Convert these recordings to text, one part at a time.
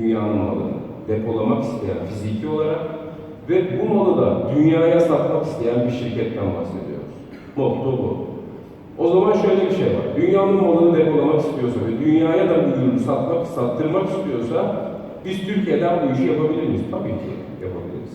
dünyanın malını depolamak isteyen fiziki olarak ve bu malı da dünyaya satmak isteyen bir şirketten bahsediyoruz. Motto bu. O zaman şöyle bir şey var. Dünyanın malını depolamak istiyorsa ve dünyaya da bu ürünü satmak, sattırmak istiyorsa biz Türkiye'den bu işi yapabilir miyiz? Tabii ki yapabiliriz.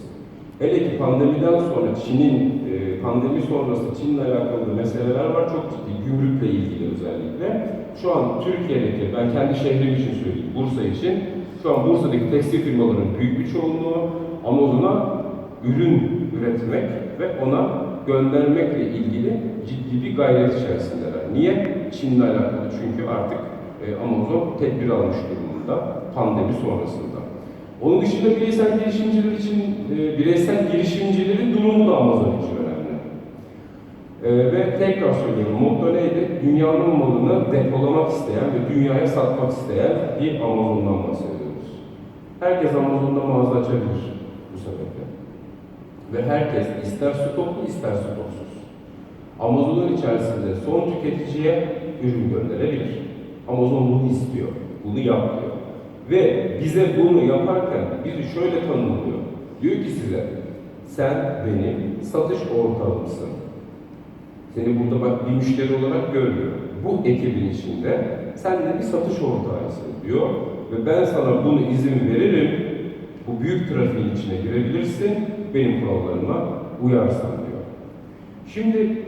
Hele ki pandemiden sonra Çin'in, e, pandemi sonrası Çin'le alakalı meseleler var. Çok ciddi, gümrükle ilgili özellikle. Şu an Türkiye'deki, ben kendi şehrim için söyleyeyim, Bursa için, şu an Bursa'daki tekstil firmaların büyük bir çoğunluğu Amazon'a ürün üretmek ve ona göndermekle ilgili ciddi bir gayret içerisindeler. Niye? Çin'le alakalı çünkü artık e, Amazon tedbir almış durumunda pandemi sonrasında. Onun dışında bireysel girişimciler için, e, bireysel girişimcilerin durumu da Amazon için önemli. E, ve tekrar söylüyorum, motto neydi? Dünyanın malını depolamak isteyen ve dünyaya satmak isteyen bir Amazon'dan bahsediyoruz. Herkes Amazon'da mağaza açabilir bu sebeple. Ve herkes ister stoklu ister stoksuz. Amazon'un içerisinde son tüketiciye ürün gönderebilir. Amazon bunu istiyor, bunu yap diyor. Ve bize bunu yaparken bizi şöyle tanımlıyor. Diyor ki size, sen benim satış ortağımsın. Seni burada bak bir müşteri olarak görmüyor. Bu ekibin içinde sen de bir satış ortağısın diyor. Ve ben sana bunu izin veririm. Bu büyük trafiğin içine girebilirsin. Benim kurallarıma uyarsan diyor. Şimdi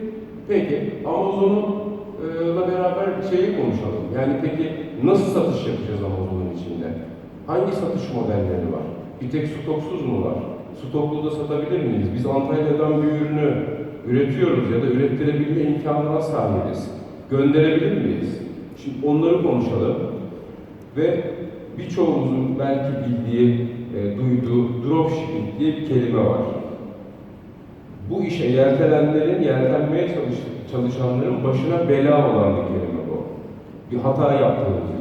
peki Amazon'la beraber şeyi konuşalım. Yani peki nasıl satış yapacağız Amazon'un içinde? Hangi satış modelleri var? Bir tek stoksuz mu var? Stoklu da satabilir miyiz? Biz Antalya'dan bir ürünü üretiyoruz ya da ürettirebilme imkanına sahibiz. Gönderebilir miyiz? Şimdi onları konuşalım. Ve birçoğumuzun belki bildiği, e, duyduğu dropshipping diye bir kelime var. Bu işe yeltenenlerin, yeltenmeye çalış, çalışanların başına bela olan bir kelime bu. Bir hata yaptığımız için.